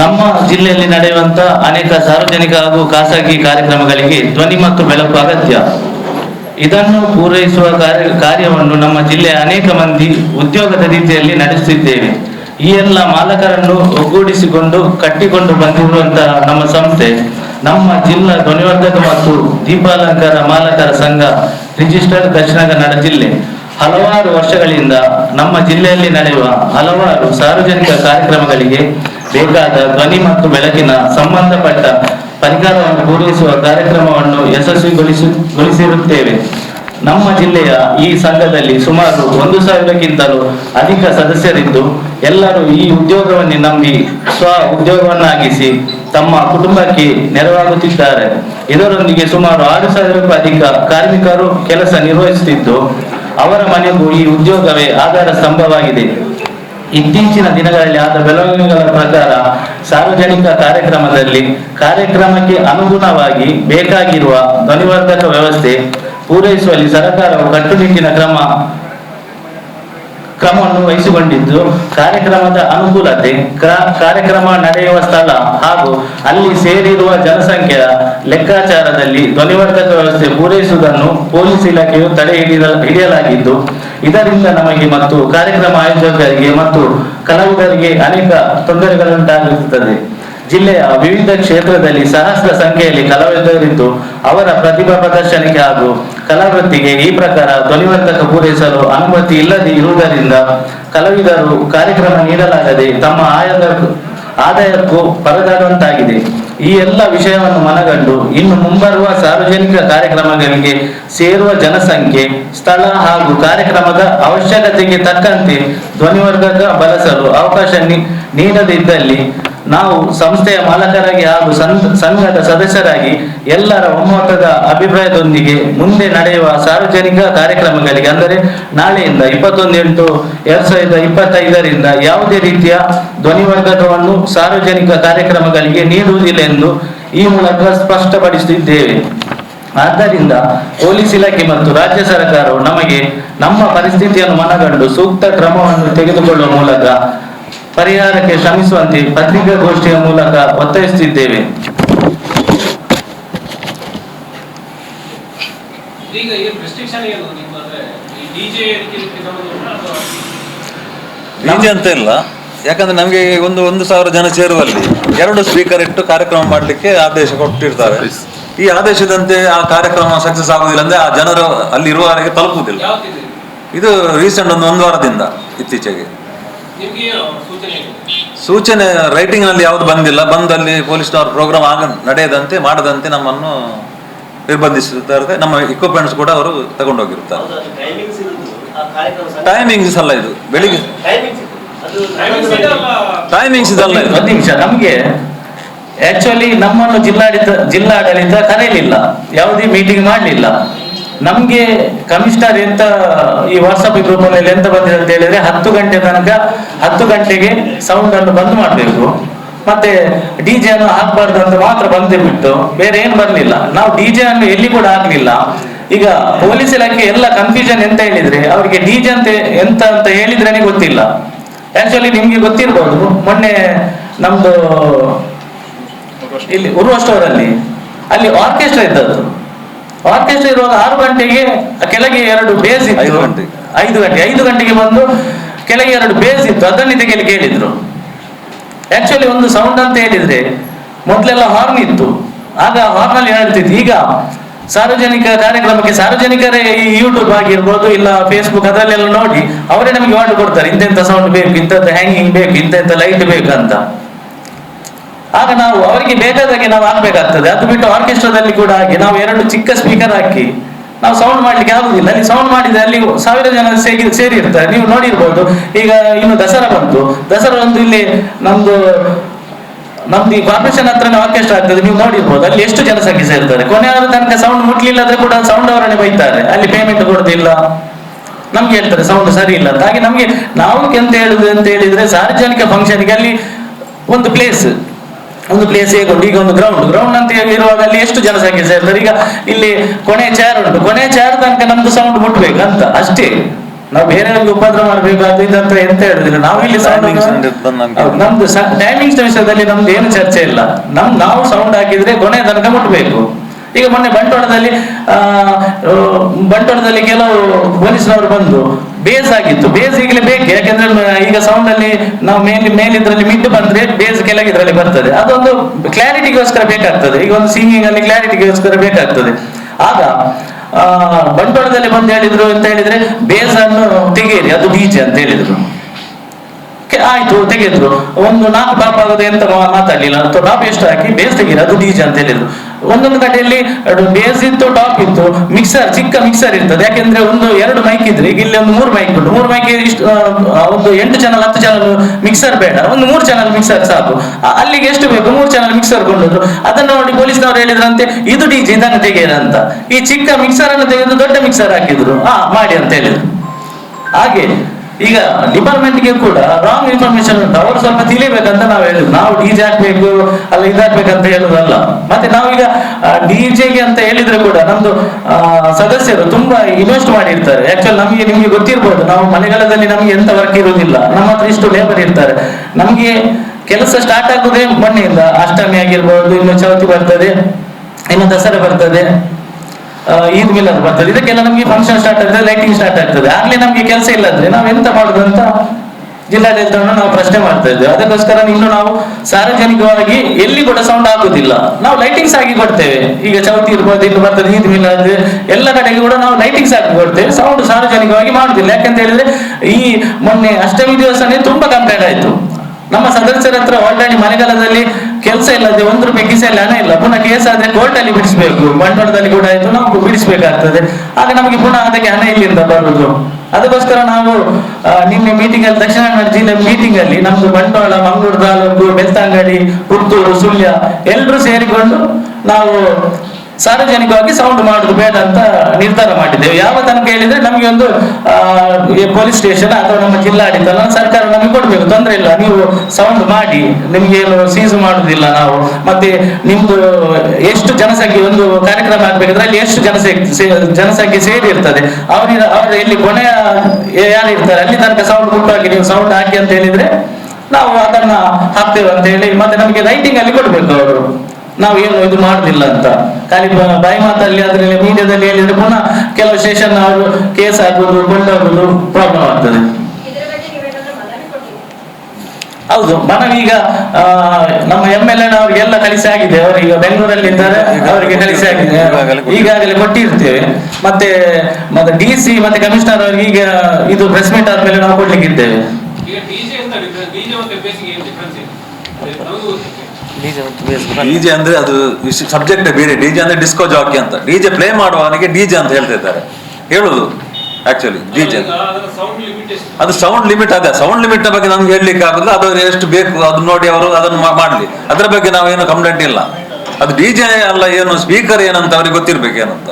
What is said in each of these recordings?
ನಮ್ಮ ಜಿಲ್ಲೆಯಲ್ಲಿ ನಡೆಯುವಂತ ಅನೇಕ ಸಾರ್ವಜನಿಕ ಹಾಗೂ ಖಾಸಗಿ ಕಾರ್ಯಕ್ರಮಗಳಿಗೆ ಧ್ವನಿ ಮತ್ತು ಬೆಳಕು ಅಗತ್ಯ. ಇದನ್ನು ಪೂರೈಸುವ ಕಾರ್ಯ, ಕಾರ್ಯವನ್ನು ನಮ್ಮ ಜಿಲ್ಲೆಯ ಅನೇಕ ಮಂದಿ ಉದ್ಯೋಗದ ರೀತಿಯಲ್ಲಿ ನಡೆಸುತ್ತಿದ್ದೇವೆ. ಈ ಎಲ್ಲ ಮಾಲಕರನ್ನು ಒಗ್ಗೂಡಿಸಿಕೊಂಡು ಕಟ್ಟಿಕೊಂಡು ಬಂದಿರುವಂತಹ ನಮ್ಮ ಸಂಸ್ಥೆ, ನಮ್ಮ ಜಿಲ್ಲಾ ಧ್ವನಿವರ್ಧಕ ಮತ್ತು ದೀಪಾಲಂಕಾರ ಮಾಲಕರ ಸಂಘ ರಿಜಿಸ್ಟರ್ ದಕ್ಷಿಣ ಕನ್ನಡ ಜಿಲ್ಲೆ. ಹಲವಾರು ವರ್ಷಗಳಿಂದ ನಮ್ಮ ಜಿಲ್ಲೆಯಲ್ಲಿ ನಡೆಯುವ ಹಲವಾರು ಸಾರ್ವಜನಿಕ ಕಾರ್ಯಕ್ರಮಗಳಿಗೆ ಬೇಕಾದ ಧ್ವನಿ ಮತ್ತು ಬೆಳಕಿನ ಸಂಬಂಧಪಟ್ಟ ಪರಿಕರವನ್ನು ಪೂರೈಸುವ ಕಾರ್ಯಕ್ರಮವನ್ನು ಯಶಸ್ವಿಗೊಳಿಸಿಗೊಳಿಸಿರುತ್ತೇವೆ. ನಮ್ಮ ಜಿಲ್ಲೆಯ ಈ ಸಂಘದಲ್ಲಿ ಸುಮಾರು ಒಂದು ಸಾವಿರಕ್ಕಿಂತಲೂ ಅಧಿಕ ಸದಸ್ಯರಿದ್ದು, ಎಲ್ಲರೂ ಈ ಉದ್ಯೋಗವನ್ನು ನಂಬಿ ಸ್ವ ಉದ್ಯೋಗವನ್ನಾಗಿಸಿ ತಮ್ಮ ಕುಟುಂಬಕ್ಕೆ ನೆರವಾಗುತ್ತಿದ್ದಾರೆ. ಇದರೊಂದಿಗೆ ಸುಮಾರು ಆರು ಸಾವಿರಕ್ಕೂ ಅಧಿಕ ಕಾರ್ಮಿಕರು ಕೆಲಸ ನಿರ್ವಹಿಸುತ್ತಿದ್ದು, ಅವರ ಮನೆಗೂ ಈ ಉದ್ಯೋಗವೇ ಆಧಾರ ಸ್ತಂಭವಾಗಿದೆ. ಇತ್ತೀಚಿನ ದಿನಗಳಲ್ಲಿ ಆದ ಬೆಳವಣಿಗೆಗಳ ಪ್ರಕಾರ ಸಾರ್ವಜನಿಕ ಕಾರ್ಯಕ್ರಮದಲ್ಲಿ ಕಾರ್ಯಕ್ರಮಕ್ಕೆ ಅನುಗುಣವಾಗಿ ಬೇಕಾಗಿರುವ ಧ್ವನಿವರ್ಧಕ ವ್ಯವಸ್ಥೆ ಪೂರೈಸುವಲ್ಲಿ ಸರ್ಕಾರವು ಕಟ್ಟುನಿಟ್ಟಿನ ಕ್ರಮ, ಕ್ರಮವನ್ನು ವಹಿಸಿಕೊಂಡಿದ್ದು, ಕಾರ್ಯಕ್ರಮದ ಅನುಕೂಲತೆ, ಕ್ರ- ಕಾರ್ಯಕ್ರಮ ನಡೆಯುವ ಸ್ಥಳ ಹಾಗೂ ಅಲ್ಲಿ ಸೇರಿರುವ ಜನಸಂಖ್ಯೆಯ ಲೆಕ್ಕಾಚಾರದಲ್ಲಿ ಧ್ವನಿವರ್ಧಕ ವ್ಯವಸ್ಥೆ ಪೂರೈಸುವುದನ್ನು ಪೊಲೀಸ್ ಇಲಾಖೆಯು ತಡೆ ಹಿಡಿಯಲಾಗಿದ್ದು ಇದರಿಂದ ನಮಗೆ ಮತ್ತು ಕಾರ್ಯಕ್ರಮ ಆಯೋಜಕರಿಗೆ ಮತ್ತು ಕಲಾವಿದರಿಗೆ ಅನೇಕ ತೊಂದರೆಗಳುಂಟಾಗುತ್ತದೆ. ಜಿಲ್ಲೆಯ ವಿವಿಧ ಕ್ಷೇತ್ರದಲ್ಲಿ ಸಹಸ್ರ ಸಂಖ್ಯೆಯಲ್ಲಿ ಕಲಾವಿದರಿದ್ದು ಅವರ ಪ್ರತಿಭಾ ಪ್ರದರ್ಶನಕ್ಕೆ ಹಾಗೂ ಕಲಾವೃತ್ತಿಗೆ ಈ ಪ್ರಕಾರ ಧ್ವನಿವರ್ಧಕ ಪೂರೈಸಲು ಅನುಮತಿ ಇಲ್ಲದೆ ಇರುವುದರಿಂದ ಕಲಾವಿದರು ಕಾರ್ಯಕ್ರಮ ನೀಡಲಾಗದೆ ತಮ್ಮ ಆಯದ ಆದಾಯಕ್ಕೂ ಪರದಾಡುವಂತಾಗಿದೆ. ಈ ಎಲ್ಲ ವಿಷಯವನ್ನು ಮನಗಂಡು ಇನ್ನು ಮುಂಬರುವ ಸಾರ್ವಜನಿಕ ಕಾರ್ಯಕ್ರಮಗಳಿಗೆ ಸೇರುವ ಜನಸಂಖ್ಯೆ, ಸ್ಥಳ ಹಾಗೂ ಕಾರ್ಯಕ್ರಮದ ಅವಶ್ಯಕತೆಗೆ ತಕ್ಕಂತೆ ಧ್ವನಿವರ್ಗದ ಬಳಸಲು ಅವಕಾಶ ನೀಡದಿದ್ದಲ್ಲಿ ನಾವು ಸಂಸ್ಥೆಯ ಮಾಲಕರಾಗಿ ಹಾಗೂ ಸಂಘದ ಸದಸ್ಯರಾಗಿ ಎಲ್ಲರ ಒಮ್ಮತದ ಅಭಿಪ್ರಾಯದೊಂದಿಗೆ ಮುಂದೆ ನಡೆಯುವ ಸಾರ್ವಜನಿಕ ಕಾರ್ಯಕ್ರಮಗಳಿಗೆ ಅಂದರೆ ನಾಳೆಯಿಂದ ಇಪ್ಪತ್ತೊಂದೆಂಟು, ಎರಡ್ ಸಾವಿರದ ಇಪ್ಪತ್ತೈದರಿಂದ ಯಾವುದೇ ರೀತಿಯ ಧ್ವನಿವರ್ಧಕವನ್ನು ಸಾರ್ವಜನಿಕ ಕಾರ್ಯಕ್ರಮಗಳಿಗೆ ನೀಡುವುದಿಲ್ಲ ಎಂದು ಈ ಮೂಲಕ ಸ್ಪಷ್ಟಪಡಿಸುತ್ತಿದ್ದೇವೆ ಆದ್ದರಿಂದ ಪೊಲೀಸ್ ಇಲಾಖೆ ಮತ್ತು ರಾಜ್ಯ ಸರ್ಕಾರವು ನಮಗೆ ನಮ್ಮ ಪರಿಸ್ಥಿತಿಯನ್ನು ಮನಗಂಡು ಸೂಕ್ತ ಕ್ರಮವನ್ನು ತೆಗೆದುಕೊಳ್ಳುವ ಮೂಲಕ ಪರಿಹಾರಕ್ಕೆ ಶ್ರಮಿಸುವಂತೆ ಪತ್ರಿಕಾಗೋಷ್ಠಿಯ ಮೂಲಕ ಒತ್ತಾಯಿಸುತ್ತಿದ್ದೇವೆ. ಈಗ ಏನು ರೆಸ್ಟ್ರಿಕ್ಷನ್ ಏನು ನಿಮ್ಮ ಡಿಜೆ ಅಂತ ಇಲ್ಲ. ಯಾಕಂದ್ರೆ ನಮಗೆ ಒಂದು ಒಂದು ಸಾವಿರ ಜನ ಸೇರುವಲ್ಲಿ ಎರಡು ಸ್ಪೀಕರ್ ಇಟ್ಟು ಕಾರ್ಯಕ್ರಮ ಮಾಡಲಿಕ್ಕೆ ಆದೇಶ ಕೊಟ್ಟಿರ್ತಾರೆ. ಈ ಆದೇಶದಂತೆ ಆ ಕಾರ್ಯಕ್ರಮ ಸಕ್ಸಸ್ ಆಗುದಿಲ್ಲ ಅಂದ್ರೆ ಆ ಜನರು ಅಲ್ಲಿ ಇರುವವರೆಗೆ ತಲುಪುವುದಿಲ್ಲ ಇದು ರೀಸೆಂಟ್ ಒಂದು ಒಂದು ವಾರದಿಂದ ಇತ್ತೀಚೆಗೆ. ಸೂಚನೆ ರೈಟಿಂಗ್ನಲ್ಲಿ ಯಾವುದು ಬಂದಿಲ್ಲ. ಬಂದಲ್ಲಿ ಪೊಲೀಸ್ ಸ್ಟಾರ್ ಪ್ರೋಗ್ರಾಮ್ ಆಗ ನಡೆಯದಂತೆ ಮಾಡದಂತೆ ನಮ್ಮನ್ನು ನಿರ್ಬಂಧಿಸುತ್ತಾರೆ ನಮ್ಮ ಇಕ್ವಿಪ್ಮೆಂಟ್ಸ್ ಕೂಡ ಅವರು ತಗೊಂಡೋಗಿರುತ್ತಾರೆ. ಟೈಮಿಂಗ್ಸ್ ಅಲ್ಲ ಇದು. ಬೆಳಿಗ್ಗೆ ಟೈಮಿಂಗ್ಸ್ ಇದೆ ಅಲ್ಲ ಟೈಮಿಂಗ್ಸ್ ಇದಲ್ಲ ಇದು. ಒಂದು ನಿಮಿಷ. ನಮಗೆ ಆಕ್ಚುಲಿ ನಮ್ಮನ್ನು ಜಿಲ್ಲಾಡಳಿತ ಜಿಲ್ಲಾಡಳಿತ ಕರೆಯಲಿಲ್ಲ ಯಾವುದೇ ಮೀಟಿಂಗ್ ಮಾಡಲಿಲ್ಲ. ನಮ್ಗೆ ಕಮಿಷನರ್ ಎಂತ ಈ ವಾಟ್ಸಪ್ ಗ್ರೂಪ್ ಅಲ್ಲಿ ಎಂತ ಬಂದಿದೆ ಅಂತ ಹೇಳಿದ್ರೆ ಹತ್ತು ಗಂಟೆ ತನಕ ಹತ್ತು ಗಂಟೆಗೆ ಸೌಂಡ್ ಅನ್ನು ಬಂದ್ ಮಾಡಬೇಕು ಮತ್ತೆ ಡಿಜೆ ಅನ್ನು ಹಾಕ್ಬಾರ್ದು ಅಂತ ಮಾತ್ರ ಬಂದೇ ಬಿಟ್ಟು ಬೇರೆ ಏನು ಬರ್ಲಿಲ್ಲ. ನಾವು ಡಿಜೆ ಅನ್ನು ಎಲ್ಲಿ ಕೂಡ ಹಾಕ್ಲಿಲ್ಲ. ಈಗ ಪೊಲೀಸ್ ಇಲಾಖೆ ಎಲ್ಲ ಕನ್ಫ್ಯೂಷನ್ ಎಂತ ಹೇಳಿದ್ರೆ ಅವರಿಗೆ ಡಿಜೆ ಅಂತ ಎಂತ ಅಂತ ಹೇಳಿದ್ರೇನೆ ಗೊತ್ತಿಲ್ಲ. ಆಕ್ಚುಲಿ ನಿಮ್ಗೆ ಗೊತ್ತಿರ್ಬೋದು. ಮೊನ್ನೆ ನಮ್ದು ಇಲ್ಲಿ ಉರ್ವ ಸ್ಟೋರ್ ಅಲ್ಲಿ ಅಲ್ಲಿ ಆರ್ಕೆಸ್ಟ್ರಾ ಇದ್ದದ್ದು. ಆರ್ಕೆಸ್ಟ್ರಾ ಇರುವಾಗ ಆರು ಗಂಟೆಗೆ ಕೆಳಗೆ ಎರಡು ಬೇಸ್ ಇತ್ತು. ಐದು ಗಂಟೆ ಐದು ಗಂಟೆಗೆ ಬಂದು ಕೆಳಗೆ ಎರಡು ಬೇಸ್ ಇತ್ತು. ಅದನ್ನು ತೆಗೆಯಲಿಕ್ಕೆ ಕೇಳಿದ್ರು. ಆಕ್ಚುಲಿ ಒಂದು ಸೌಂಡ್ ಅಂತ ಹೇಳಿದ್ರೆ ಮೊದಲೆಲ್ಲ ಹಾರ್ನ್ ಇತ್ತು. ಆಗ ಹಾರ್ನ್ ಅಲ್ಲಿ ಹೇಳ್ತಿತ್ತು ಈಗ ಸಾರ್ವಜನಿಕ ಕಾರ್ಯಕ್ರಮಕ್ಕೆ ಸಾರ್ವಜನಿಕರೇ ಈ ಯೂಟ್ಯೂಬ್ ಆಗಿರ್ಬೋದು ಇಲ್ಲ ಫೇಸ್ಬುಕ್ ಅದರಲ್ಲೆಲ್ಲ ನೋಡಿ ಅವರೇ ನಮಗೆ ಆರ್ಡರ್ ಕೊಡ್ತಾರೆ. ಇಂತೆಂತ ಸೌಂಡ್ ಬೇಕು ಇಂಥದ್ದು ಹ್ಯಾಂಗಿಂಗ್ ಬೇಕು ಇಂತೆಂತ ಲೈಟ್ ಬೇಕು ಅಂತ. ಆಗ ನಾವು ಅವರಿಗೆ ಬೇಕಾದಾಗೆ ನಾವು ಹಾಕ್ಬೇಕಾಗ್ತದೆ. ಅದು ಬಿಟ್ಟು ಆರ್ಕೆಸ್ಟ್ರಾದಲ್ಲಿ ಕೂಡ ಹಾಗೆ ನಾವು ಎರಡು ಚಿಕ್ಕ ಸ್ಪೀಕರ್ ಹಾಕಿ ನಾವು ಸೌಂಡ್ ಮಾಡ್ಲಿಕ್ಕೆ ಆಗುದಿಲ್ಲ. ಅಲ್ಲಿ ಸೌಂಡ್ ಮಾಡಿದ್ರೆ ಅಲ್ಲಿ ಸಾವಿರ ಜನ ಸೇರಿ ಸೇರಿರ್ತಾರೆ ನೀವು ನೋಡಿರ್ಬೋದು. ಈಗ ಇನ್ನು ದಸರಾ ಬಂತು. ದಸರಾ ಒಂದು ಇಲ್ಲಿ ನಮ್ದು ನಮ್ದು ಈ ಕಾರ್ಪೊರೇಷನ್ ಹತ್ರನೇ ಆರ್ಕೆಸ್ಟ್ರಾ ಆಗ್ತದೆ. ನೀವು ನೋಡಿರ್ಬೋದು. ಅಲ್ಲಿ ಎಷ್ಟು ಜನ ಸಂಖ್ಯೆ ಸೇರ್ತಾರೆ. ಕೊನೆಯವರ ತನಕ ಸೌಂಡ್ ಮುಟ್ಲಿಲ್ಲ ಆದ್ರೆ ಕೂಡ ಸೌಂಡ್ ಅವರನ್ನೇ ಬೈತಾರೆ. ಅಲ್ಲಿ ಪೇಮೆಂಟ್ ಕೊಡುದಿಲ್ಲ. ನಮ್ಗೆ ಹೇಳ್ತಾರೆ ಸೌಂಡ್ ಸರಿ ಇಲ್ಲ ಹಾಗೆ ನಮ್ಗೆ, ನಾವು ಎಂತ ಹೇಳುದು ಅಂತ ಹೇಳಿದ್ರೆ ಸಾರ್ವಜನಿಕ ಫಂಕ್ಷನ್ಗೆ ಅಲ್ಲಿ ಒಂದು ಪ್ಲೇಸ್ ಒಂದು ಪ್ಲೇಸ್ ಹೇಗೊಂಡು ಈಗ ಒಂದು ಗ್ರೌಂಡ್ ಗ್ರೌಂಡ್ ಅಂತ ಹೇಳಿ ಇರುವಾಗ ಅಲ್ಲಿ ಎಷ್ಟು ಜನಸಂಖ್ಯೆ ಸೇರ್ತಾರೆ ಈಗ ಇಲ್ಲಿ ಕೊನೆ ಚೇರ್ ಉಂಟು. ಕೊನೆ ಚೇರ್ ತನಕ ನಮ್ದು ಸೌಂಡ್ ಮುಟ್ಬೇಕು ಅಂತ. ಅಷ್ಟೇ. ನಾವು ಬೇರೆಯವ್ರಿಗೆ ಉಪದ್ರ ಮಾಡ್ಬೇಕು ಅದು ಇದಂತ ಎಂತ ಹೇಳುದಿಲ್ಲ. ನಾವು ಇಲ್ಲಿ ಸೌಂಡ್ ನಮ್ದು ಟೈಮಿಂಗ್ಸ್ ವಿಷಯದಲ್ಲಿ ನಮ್ದು ಏನು ಚರ್ಚೆ ಇಲ್ಲ. ನಮ್ ನಾವು ಸೌಂಡ್ ಹಾಕಿದ್ರೆ ಕೊನೆ ತನಕ ಮುಟ್ಬೇಕು. ಈಗ ಮೊನ್ನೆ ಬಂಟ್ವಾಳದಲ್ಲಿ ಬಂಟ್ವಾಳದಲ್ಲಿ ಕೆಲವು ಪೊಲೀಸ್ನವರು ಬಂದು ಬೇಸ್ ಆಗಿತ್ತು. ಬೇಸ್ ಈಗಲೇ ಬೇಕು? ಯಾಕೆಂದ್ರೆ ಈಗ ಸೌಂಡ್ ಅಲ್ಲಿ ನಾವು ಮೇಲ್, ಮೇಲಿದ್ರಲ್ಲಿ ಮಿಡ್ ಬಂದ್ರೆ ಬೇಸ್ ಕೆಳಗಿದ್ರಲ್ಲಿ ಬರ್ತದೆ. ಅದೊಂದು ಕ್ಲಾರಿಟಿಗೋಸ್ಕರ ಬೇಕಾಗ್ತದೆ. ಈಗ ಒಂದು ಸಿಂಗಿಂಗ್ ಅಲ್ಲಿ ಕ್ಲಾರಿಟಿಗೋಸ್ಕರ ಬೇಕಾಗ್ತದೆ. ಆಗ ಬಂಟ್ವಾಳದಲ್ಲಿ ಬಂದು ಹೇಳಿದ್ರು ಅಂತ ಹೇಳಿದ್ರೆ, ಬೇಸ್ ಅನ್ನು ತೆಗೀರಿ ಅದು ಬೀಜ ಅಂತ ಹೇಳಿದ್ರು. ಆಯ್ತು, ತೆಗೆದ್ರು. ಒಂದು ನಾಲ್ಕು ಟಾಪ್ ಆಗೋದು ಎಂತ ಮಾತಾಡ್ಲಿಲ್ಲ ಟಾಪ್ ಎಷ್ಟು ಹಾಕಿ ಬೇಸ್ ತೆಗೀರಿ ಅದು ಡಿಜೆ ಅಂತ ಹೇಳಿದ್ರು. ಒಂದೊಂದು ಕಡೆಯಲ್ಲಿ ಬೇಸ್ ಇತ್ತು ಟಾಪ್ ಇತ್ತು. ಮಿಕ್ಸರ್ ಚಿಕ್ಕ ಮಿಕ್ಸರ್ ಇರ್ತದೆ. ಯಾಕೆಂದ್ರೆ ಒಂದು, ಎರಡು ಮೈಕ್ ಇದ್ರೆ, ಈಗ ಇಲ್ಲಿ ಒಂದು ಮೂರು ಮೈಕ್ ಉಂಟು. ಮೂರು ಮೈಕ್ ಇಷ್ಟು ಒಂದು ಎಂಟು ಚಾನಲ್ ಹತ್ತು ಚಾನಲ್ ಮಿಕ್ಸರ್ ಬೇಡ. ಒಂದು ಮೂರು ಚಾನಲ್ ಮಿಕ್ಸರ್ ಸಾಕು. ಅಲ್ಲಿಗೆ ಎಷ್ಟು ಬೇಕು? ಮೂರು ಚಾನಲ್ ಮಿಕ್ಸರ್ ಕೊಂಡಿದ್ರು ಅದನ್ನು ನೋಡಿ ಪೊಲೀಸ್ನವರು ಹೇಳಿದ್ರಂತೆ, ಇದು ಡಿಜೆ ಇದನ್ನು ತೆಗೆಯರ ಈ ಚಿಕ್ಕ ಮಿಕ್ಸರ್ ಅನ್ನು ತೆಗೆದು ದೊಡ್ಡ ಮಿಕ್ಸರ್ ಹಾಕಿದ್ರು. ಹಾ ಮಾಡಿ ಅಂತ ಹೇಳಿದ್ರು. ಹಾಗೆ ಈಗ ಡಿಪಾರ್ಟ್ಮೆಂಟ್ಗೆ ಕೂಡ ರಾಂಗ್ ಇನ್ಫಾರ್ಮೇಶನ್ ಉಂಟು ಅವರು ಸ್ವಲ್ಪ ತಿಳಿಬೇಕಂತ ನಾವು ಹೇಳಿದ್ವಿ. ನಾವು ಡಿಜೆ ಹಾಕ್ಬೇಕು ಅಲ್ಲ ಅಂತ ಹೇಳುದಲ್ಲ. ಮತ್ತೆ ನಾವೀಗ ಡಿಜೆಗೆ ಅಂತ ಹೇಳಿದ್ರೆ ಕೂಡ ನಮ್ದು ಸದಸ್ಯರು ತುಂಬಾ ಇನ್ವೆಸ್ಟ್ ಮಾಡಿರ್ತಾರೆ. ಆಕ್ಚುಲಿ ನಮಗೆ ನಿಮ್ಗೆ ಗೊತ್ತಿರ್ಬೋದು, ನಾವು ಮಳೆಗಾಲದಲ್ಲಿ ನಮ್ಗೆ ಎಂತ ವರ್ಕ್ ಇರುವುದಿಲ್ಲ. ನಮ್ಮ ಹತ್ರ ಇಷ್ಟು ಲೇಬರ್ ಇರ್ತಾರೆ. ನಮ್ಗೆ ಕೆಲಸ ಸ್ಟಾರ್ಟ್ ಆಗುದೇ ಮೊನ್ನೆಯಿಂದ. ಅಷ್ಟಮಿ ಆಗಿರ್ಬೋದು, ಇನ್ನು ಚೌತಿ ಬರ್ತದೆ, ಇನ್ನು ದಸರಾ ಬರ್ತದೆ. ಈದ್ ಅಂತ ಬರ್ತದೆ ಇದಕ್ಕೆಲ್ಲ ನಮಗೆ ಫಂಕ್ಷನ್ ಸ್ಟಾರ್ಟ್ ಆಗ್ತದೆ ಲೈಟಿಂಗ್ ಸ್ಟಾರ್ಟ್ ಆಗ್ತದೆ. ಆಗ್ಲೇ ನಮ್ಗೆ ಕೆಲಸ ಇಲ್ಲದ್ರೆ ನಾವು ಎಂತ ಮಾಡುದು ಅಂತ ಜಿಲ್ಲಾಡಳಿತವನ್ನು ನಾವು ಪ್ರಶ್ನೆ ಮಾಡ್ತಾ ಇದ್ದೇವೆ. ಅದಕ್ಕೋಸ್ಕರ ಇನ್ನು ನಾವು ಸಾರ್ವಜನಿಕವಾಗಿ ಎಲ್ಲಿ ಕೂಡ ಸೌಂಡ್ ಆಗುದಿಲ್ಲ. ನಾವು ಲೈಟಿಂಗ್ಸ್ ಆಗಿ ಕೊಡ್ತೇವೆ. ಈಗ ಚೌತಿ ಇರ್ಬೋದು ಇನ್ನು ಬರ್ತದೆ ಈದ್ ಅಂದ್ರೆ ಎಲ್ಲ ಕಡೆಗೆ ಕೂಡ ನಾವು ಲೈಟಿಂಗ್ಸ್ ಆಗಿ ಕೊಡ್ತೇವೆ. ಸೌಂಡ್ ಸಾರ್ವಜನಿಕವಾಗಿ ಮಾಡುದಿಲ್ಲ. ಯಾಕಂತ ಹೇಳಿದ್ರೆ ಈ ಮೊನ್ನೆ ಅಷ್ಟಮಿ ದಿವಸನೇ ತುಂಬಾ ಕಂಪ್ಲೇಂಟ್ ಆಯ್ತು. ನಮ್ಮ ಸದಸ್ಯರ ಹತ್ರ ಆಲ್ರೆಡಿ ಮಳೆಗಾಲದಲ್ಲಿ ಕೆಲಸ ಇಲ್ಲದೆ ಒಂದು ರೂಪಾಯಿ ಕಿಸೆಯಲ್ಲಿ ಹಣ ಇಲ್ಲ. ಪುನಃ ಕೇಸ್ ಆದ್ರೆ ಕೋರ್ಟ್ ಅಲ್ಲಿ ಬಿಡಿಸಬೇಕು. ಬಂಟ್ವಾಳದಲ್ಲಿ ಕೂಡ ಆಯ್ತು ನಾವು ಬಿಡಿಸಬೇಕಾಗ್ತದೆ. ಆಗ ನಮಗೆ ಪುನಃ ಅದಕ್ಕೆ ಹಣ ಇಲ್ಲಿಂದ ಬರುದು ಅದಕ್ಕೋಸ್ಕರ ನಾವು ನಿನ್ನೆ ಮೀಟಿಂಗ್ ಅಲ್ಲಿ ದಕ್ಷಿಣ ಕನ್ನಡ ಜಿಲ್ಲೆ ಮೀಟಿಂಗ್ ಅಲ್ಲಿ ನಮ್ದು ಬಂಟ್ವಾಳ ಮಂಗಳೂರು ತಾಲೂಕು, ಬೆಳ್ತಂಗಡಿ, ಪುತ್ತೂರು, ಸುಳ್ಯ ಎಲ್ಲರೂ ಸೇರಿಕೊಂಡು ನಾವು ಸಾರ್ವಜನಿಕವಾಗಿ ಸೌಂಡ್ ಮಾಡುದು ಬೇಡ ಅಂತ ನಿರ್ಧಾರ ಮಾಡಿದ್ದೇವೆ. ಯಾವ ತನಕ ಹೇಳಿದ್ರೆ ನಮಗೆ ಒಂದು ಪೊಲೀಸ್ ಸ್ಟೇಷನ್ ಅಥವಾ ನಮ್ಮ ಜಿಲ್ಲಾಡಳಿತ ಸರ್ಕಾರ ನಮಗೆ ಕೊಡ್ಬೇಕು. ತೊಂದರೆ ಇಲ್ಲ. ನೀವು ಸೌಂಡ್ ಮಾಡಿ. ನಿಮ್ಗೆ ಏನು ಸೀಸ್ ಮಾಡುದಿಲ್ಲ ನಾವು. ಮತ್ತೆ ನಿಮ್ದು ಎಷ್ಟು ಜನಸಂಖ್ಯೆ ಒಂದು ಕಾರ್ಯಕ್ರಮ ಆಗ್ಬೇಕಾದ್ರೆ ಅಲ್ಲಿ ಎಷ್ಟು ಜನಸಂಖ್ಯೆ ಜನಸಂಖ್ಯೆ ಸೇರಿ ಇರ್ತದೆ. ಅವರಿಗೆ ಅವ್ರ ಎಲ್ಲಿ ಕೊನೆಯ ಯಾರು ಇರ್ತಾರೆ, ಅಲ್ಲಿ ತನಕ ಸೌಂಡ್ ಕೊಟ್ಟಾಗಿ ನೀವು ಸೌಂಡ್ ಹಾಕಿ ಅಂತ ಹೇಳಿದ್ರೆ ನಾವು ಅದನ್ನ ಹಾಕ್ತೇವೆ ಅಂತ ಹೇಳಿ ಮತ್ತೆ ನಮಗೆ ರೈಟಿಂಗ್ ಅಲ್ಲಿ ಕೊಡ್ಬೇಕು ಅವರು. ನಾವು ಏನು ಇದು ಮಾಡುದಿಲ್ಲ ಅಂತ. ಖಾಲಿ ಬ- ಬಾಯಿ ಮಾತಲ್ಲಿ ಅದ್ರಲ್ಲಿ ಮೀಡಿಯಾದಲ್ಲಿ ಹೇಳಿದ್ರೆ ಪುನಃ ಕೆಲವು ಸ್ಟೇಷನ್ ಅವರು ಕೇಸ್ ಆಗುದು ಕೊಂಡೋಗುದು ಪ್ರಾಬ್ಲಮ್ ಆಗ್ತದೆ? ಹೌದು ಮನವಿ ಈಗ ಆ, ನಮ್ಮ ಎಂ ಎಲ್ ಎನ್ ಅವರಿಗೆಲ್ಲ ಕಳಿಸಿ ಆಗಿದೆ. ಅವರು ಈಗ ಬೆಂಗಳೂರಲ್ಲಿ ಇದ್ದಾರೆ ಅವರಿಗೆ ಕಳಿಸಿ ಆಗಿದೆ. ಈಗಾಗಲೇ ಕೊಟ್ಟಿರ್ತೇವೆ. ಮತ್ತೆ ಮತ್ತೆ ಡಿ ಸಿ ಮತ್ತೆ ಕಮಿಷನರ್ ಅವರಿಗೆ ಈಗ ಇದು ಪ್ರೆಸ್ ಮೀಟ್ ಆದ್ಮೇಲೆ ನಾವು ಕೊಡ್ಲಿಕ್ಕೆ ಇದ್ದೇವೆ ಈಗ ಡಿಜೆ ಅಂದ್ರೆ ಅದು ಸಬ್ಜೆಕ್ಟ್ ಬೇರೆ. ಡಿಜೆ ಅಂದ್ರೆ ಡಿಸ್ಕೋ ಜಾಕಿ ಅಂತ. ಡಿಜೆ ಪ್ಲೇ ಮಾಡುವವನಿಗೆ ಡಿಜೆ ಅಂತ ಹೇಳ್ತಾ ಇದ್ದಾರೆ ಹೇಳುದು ಆಕ್ಚುಲಿ ಡಿಜೆ ಅದು ಸೌಂಡ್ ಲಿಮಿಟ್ ಅದೇ. ಸೌಂಡ್ ಲಿಮಿಟ್ನ ಬಗ್ಗೆ ನಮ್ಗೆ ಹೇಳಲಿಕ್ಕೆ ಆಗುದಿಲ್ಲ. ಅದು ಎಷ್ಟು ಬೇಕು ಅದು ನೋಡಿ ಅವರು ಅದನ್ನು ಮಾಡಲಿ. ಅದರ ಬಗ್ಗೆ ನಾವೇನು ಏನು ಕಂಪ್ಲೇಂಟ್ ಇಲ್ಲ. ಅದು ಡಿಜೆ ಅಲ್ಲ ಏನು ಸ್ಪೀಕರ್ ಏನಂತ ಅವ್ರಿಗೆ ಗೊತ್ತಿರ್ಬೇಕು ಏನಂತ.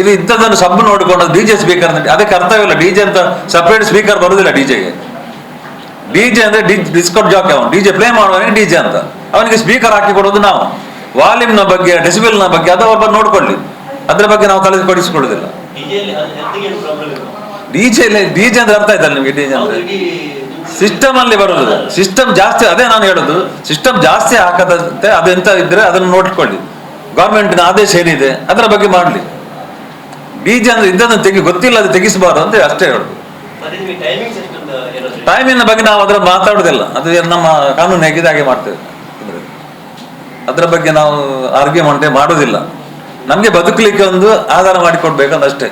ಇದು ಇಂಥದ್ದನ್ನು ಸಬ್ ನೋಡಿಕೊಂಡು ಡಿಜೆ ಸ್ಪೀಕರ್ ಅಂತ ಅದಕ್ಕೆ ಅರ್ಥವಿಲ್ಲ ಡಿಜೆ ಅಂತ ಸಪ್ರೇಟ್ ಸ್ಪೀಕರ್ ಬರುದಿಲ್ಲ ಡಿಜೆಗೆ ಡಿಜೆ ಅಂದ್ರೆ ಡಿಸ್ಕೌಂಟ್ ಜಾಕ್ ಅವನು. ಡಿಜೆ ಪ್ಲೇ ಮಾಡುವವನಿಗೆ ಡಿಜೆ ಅಂತ. ಅವನಿಗೆ ಸ್ಪೀಕರ್ ಹಾಕಿ ಕೊಡೋದು ನಾವು. ವಾಲ್ಯೂಮ್ನ ಬಗ್ಗೆ ಡೆಸಿಬಲ್ನ ಬಗ್ಗೆ, ಅದು ಬಗ್ಗೆ ನೋಡ್ಕೊಳ್ಳಿ. ಅದ್ರ ಬಗ್ಗೆ ನಾವು ತಲೆ ಕೊಡಿಸಿಕೊಳ್ಳುದಿಲ್ಲ ಡಿಜೆಯಲ್ಲಿ ಜೆ ಡಿ ಡಿಜೆ ಅಂದ್ರೆ ಅರ್ಥ ಆಯ್ತಲ್ಲ ನಿಮಗೆ ಡಿಜೆ ಜೆ ಅಂದ್ರೆ? ಸಿಸ್ಟಮ್ ಅಲ್ಲಿ ಬರೋದು ಸಿಸ್ಟಮ್ ಜಾಸ್ತಿ, ಅದೇ ನಾನು ಹೇಳೋದು. ಸಿಸ್ಟಮ್ ಜಾಸ್ತಿ ಹಾಕದಂತೆ ಅದೆಂತ ಇದ್ರೆ ಅದನ್ನು ನೋಡ್ಕೊಳ್ಳಿ. ಗೌರ್ಮೆಂಟಿನ ಆದೇಶ ಏನಿದೆ, ಅದರ ಬಗ್ಗೆ ಮಾಡಲಿ. ಬೀಜ ಅಂದ್ರೆ ಇದನ್ನು ತೆಗಿ ಗೊತ್ತಿಲ್ಲ ಅದು ತೆಗಿಸಬಾರ್ದು ಅಂತ ಅಷ್ಟೇ ಹೇಳುದು. ಟೈಮಿನ ಬಗ್ಗೆ ನಾವು ಅದರ ಮಾತಾಡುದಿಲ್ಲ. ಅದು ನಮ್ಮ ಕಾನೂನು ಹೇಗಿದೆ ಹಾಗೆ ಮಾಡ್ತೇವೆ. ಅದರ ಬಗ್ಗೆ ನಾವು ಆರ್ಗ್ಯುಮೆಂಟ್ ಮಾಡುದಿಲ್ಲ. ನಮ್ಗೆ ಬದುಕಲಿಕ್ಕೆ ಒಂದು ಆಧಾರ ಮಾಡಿಕೊಡ್ಬೇಕಂತ ಅಷ್ಟೇ.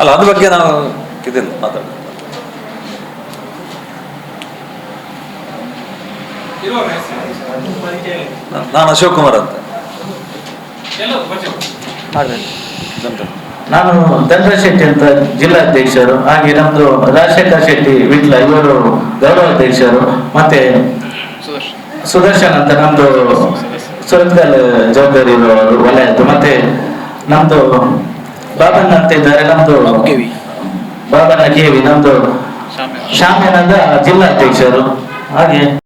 ಅಲ್ಲ ಅದ್ರ ಬಗ್ಗೆ ನಾವು ಇದಿಲ್ಲ ಮಾತಾಡ ನಾನು ಅಶೋಕ್ ಕುಮಾರ್ ಅಂತ. ನಾನು ದಂಡ ಶೆಟ್ಟಿ ಅಂತ ಜಿಲ್ಲಾಧ್ಯಕ್ಷರು ಹಾಗೆ ನಮ್ದು ರಾಜಶೇಖರ್ ಶೆಟ್ಟಿ ವಿಟ್ಲ ಇವರು ಗೌರವಾಧ್ಯಕ್ಷರು ಮತ್ತೆ ಸುದರ್ಶನ್ ಅಂತ ನಮ್ದು ಸುರತ್ಕಲ್ ಜವಾಬ್ದಾರಿ ಇರುವವರು ವಲಯದ್ದು ಮತ್ತೆ ನಮ್ದು ಬಾಬನ್ ಅಂತ ಇದ್ದಾರೆ ನಮ್ದು ಬಾಬನ ಕೇವಿ ನಮ್ದು ಶಾಮ್ಯಾನಂದ ಜಿಲ್ಲಾಧ್ಯಕ್ಷರು. ಹಾಗೆ